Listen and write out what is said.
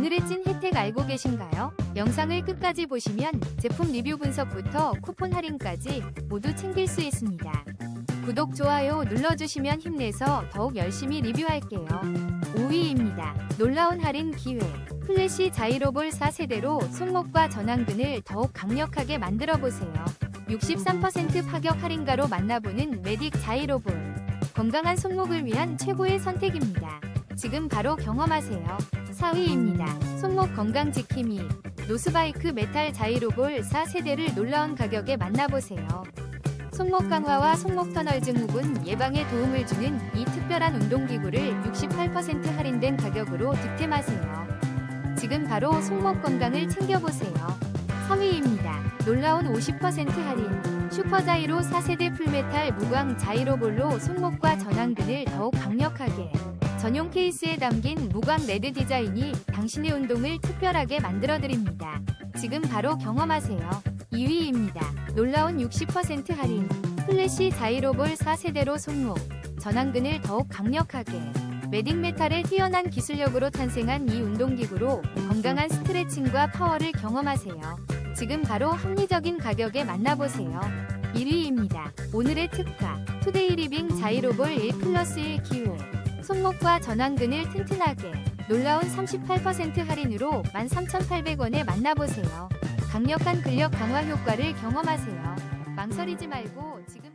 오늘의 찐 혜택 알고 계신가요? 영상을 끝까지 보시면 제품 리뷰 분석부터 쿠폰 할인까지 모두 챙길 수 있습니다. 구독, 좋아요 눌러주시면 힘내서 더욱 열심히 리뷰할게요. 5위입니다. 놀라운 할인 기회. 플래시 자이로볼 4세대로 손목과 전완근을 더욱 강력하게 만들어 보세요. 63% 파격 할인가로 만나보는 메딕 자이로볼. 건강한 손목을 위한 최고의 선택입니다. 지금 바로 경험하세요. 4위입니다. 손목 건강 지킴이. 노스바이크 메탈 자이로볼 4세대를 놀라운 가격에 만나보세요. 손목 강화와 손목 터널 증후군 예방에 도움을 주는 이 특별한 운동기구를 68% 할인된 가격으로 득템하세요. 지금 바로 손목 건강을 챙겨보세요. 3위입니다. 놀라운 50% 할인. 슈퍼자이로 4세대 풀메탈 무광 자이로볼로 손목과 전완근을 더욱 강력하게. 전용 케이스에 담긴 무광 레드 디자인이 당신의 운동을 특별하게 만들어드립니다. 지금 바로 경험하세요. 2위입니다. 놀라운 60% 할인. 플래시 자이로볼 4세대로 손목, 전완근을 더욱 강력하게. 메딕 메탈의 뛰어난 기술력으로 탄생한 이 운동기구로 건강한 스트레칭과 파워를 경험하세요. 지금 바로 합리적인 가격에 만나보세요. 1위입니다. 오늘의 특가. 투데이 리빙 자이로볼 1 플러스 1 기호. 손목과 전완근을 튼튼하게. 놀라운 38% 할인으로 13,800원에 만나보세요. 강력한 근력 강화 효과를 경험하세요. 망설이지 말고 지금